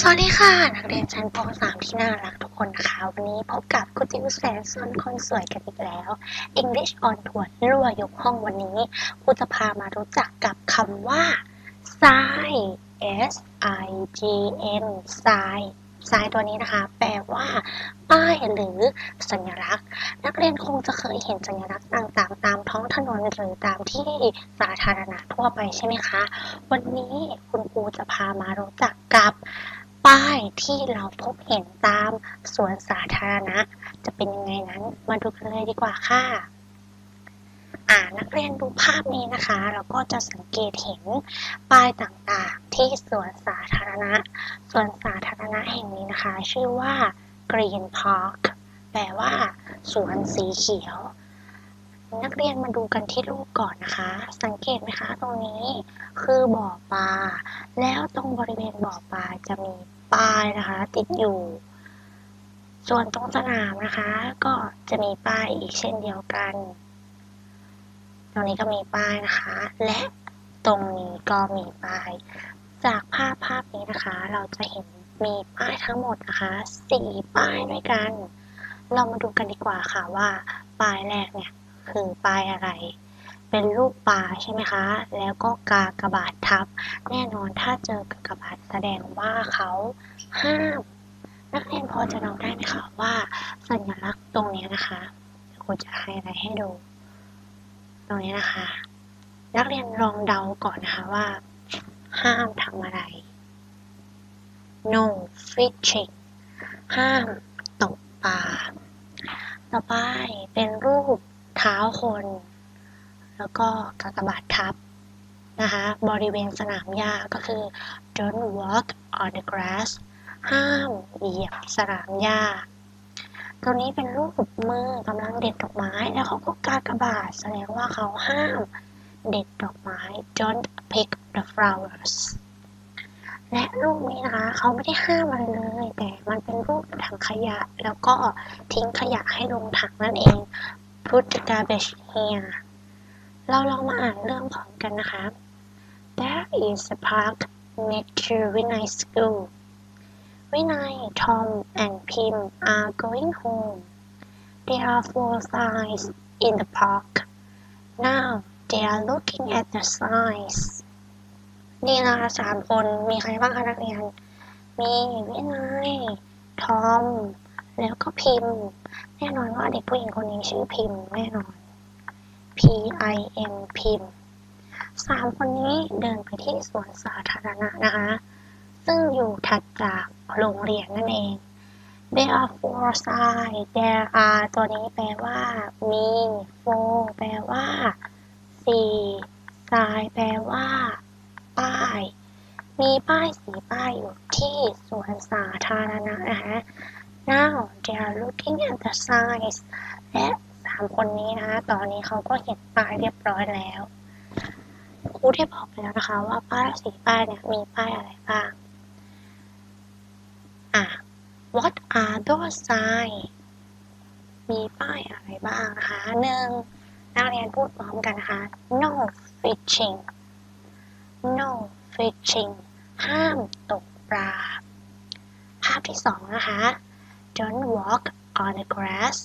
สวัสดีค่ะ นักเรียนชั้นป .3 ที่น่ารักทุกคนนะคะ วันนี้พบกับคุณจิวแสนสนคนสวยกันอีกแล้ว English on Tour รั่วยกห้องวันนี้ครูจะพามารู้จักกับคำว่า sign s i g n sign sign ตัวนี้นะคะ แปลว่า ป้ายหรือสัญลักษณ์ นักเรียนคงจะเคยเห็นสัญลักษณ์ต่างๆ ตามท้องถนนหรือตามที่สาธารณะทั่วไปใช่ไหมคะ วันนี้คุณครูจะพามารู้จักกับ ป้ายที่เราพบเห็นตามสวนสาธารณะ จะเป็นยังไงนั้นมาดูกันเลยดีกว่าค่ะอ่านักเรียนดูภาพนี้นะคะ เราก็จะสังเกตเห็นป้ายต่างๆ ที่สวนสาธารณะ สวนสาธารณะแห่งนี้นะคะ ชื่อว่า Green Park แปลว่า สวนสีเขียว นักเรียนมาดูกันที่รูปก่อนนะคะ สังเกตไหมคะ ตรงนี้คือบ่อปลา แล้วตรงบริเวณบ่อปลาจะมี ป้ายนะคะ ติดอยู่ ส่วนตรงสนามนะคะ ก็จะมีป้ายอีกเช่นเดียวกัน ตรงนี้ก็มีป้ายนะคะ และตรงนี้ก็มีป้าย จากภาพภาพนี้นะคะ เราจะเห็นมีป้ายทั้งหมดนะคะสี่ป้ายด้วยกัน เรามาดูกันดีกว่าค่ะว่าป้ายแรกเนี่ยคือป้ายอะไร เป็นรูปปลาใช่ไหมคะ แล้วก็กากบาททับ แน่นอนถ้าเจอกากบาทแสดงว่าเขาห้าม นักเรียนพอจะเดาได้ไหมคะว่าสัญลักษณ์ตรงนี้นะคะครูจะไฮไลท์ให้ดู ตรงนี้นะคะ นักเรียนลองเดาก่อนนะคะว่า ห้ามทำอะไร no fishing ห้ามตกปลา ต่อไปเป็นรูปเท้าคน แล้วก็กากบาททับนะคะบริเวณสนามหญ้าก็คือ don't walk on the grass ห้ามเหยียบสนามหญ้าตรงนี้เป็นรูปมือกำลังเด็ดดอกไม้ แล้วเขาก็กากบาทแสดงว่าเขาห้ามเด็ดดอกไม้ don't pick the flowers และรูปนี้นะคะเขาไม่ได้ห้ามอะไรเลย แต่มันเป็นรูปถังขยะ แล้วก็ทิ้งขยะให้ลงถังนั่นเอง put the garbage here เราลองมาอ่านเรื่องพร้อมกันนะคะ There is a park next to Vinay School. Vinay, Tom, and Pim are going home. There are four signs in the park. Now they are looking at the signs. นี่นะคะสามคนมีใครบ้างคะนักเรียน มีวินัยทอม แล้วก็พิมพ์ แน่นอนว่าเด็กผู้หญิงคนนี้ชื่อพิมพ์แน่นอน P I M พิมพ์สามคนนี้เดินไปที่สวนสาธารณะนะคะ ซึ่งอยู่ถัดจากโรงเรียนนั่นเอง There are four signs There are ตัวนี้แปลว่ามี four แปลว่าสี่ sign แปลว่า ป้าย มีป้ายสีป้ายอยู่ที่สวนสาธารณะนะคะ Now they are looking at the signs และามคนนี้นะคะตอนนี้เขาก็เห็นป้ายเรียบร้อยแล้วครูได้บอกไปแล้วนะคะ ว่าป้ายสีป้ายเนี่ยมีป้ายอะไรบ้าง อะ What are those signs มีป้ายอะไรบ้างนะคะหนึ่งนักเรียนพูดพร้อมกันนะคะ No fishing no fishing ห้ามตกปลา ภาพที่สองนะคะ don't walk on the grass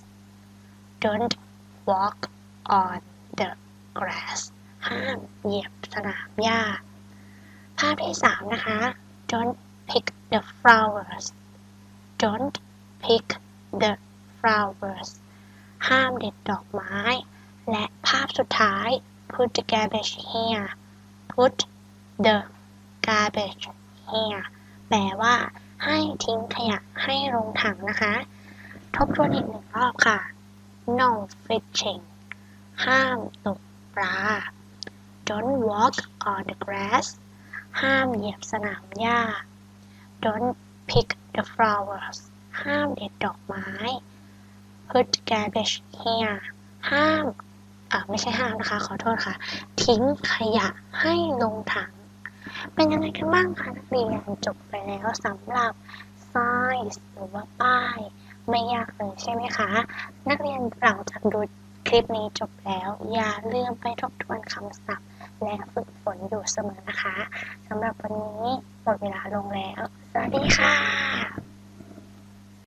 don't walk on the grass ห้ามเหยียบสนามหญ้า ภาพที่สามนะคะ don't pick the flowers don't pick the flowers ห้ามเด็ดดอกไม้ และภาพสุดท้าย put the garbage here put the garbage here แปลว่าให้ทิ้งขยะให้ลงถังนะคะ ทบทวนอีกหนึ่งรอบค่ะ no fishing ห้ามตกปลา don't walk on the grass ห้ามเหยียบสนามหญ้า don't pick the flowers ห้ามเด็ดดอกไม้ put garbage here ห้ามอ่าไม่ใช่ห้ามนะคะ ขอโทษค่ะ ทิ้งขยะให้ลงถัง เป็นยังไงกันบ้างคะนักเรียนจบไปแล้วสำหรับ signs หรือว่าป้าย ไม่ยากเลยใช่ไหมคะ นักเรียนหลังจากดูคลิปนี้จบแล้ว อย่าลืมไปทบทวนคำศัพท์ และฝึกฝนอยู่เสมอนะคะสำหรับวันนี้หมดเวลาลงแล้ว สวัสดีค่ะ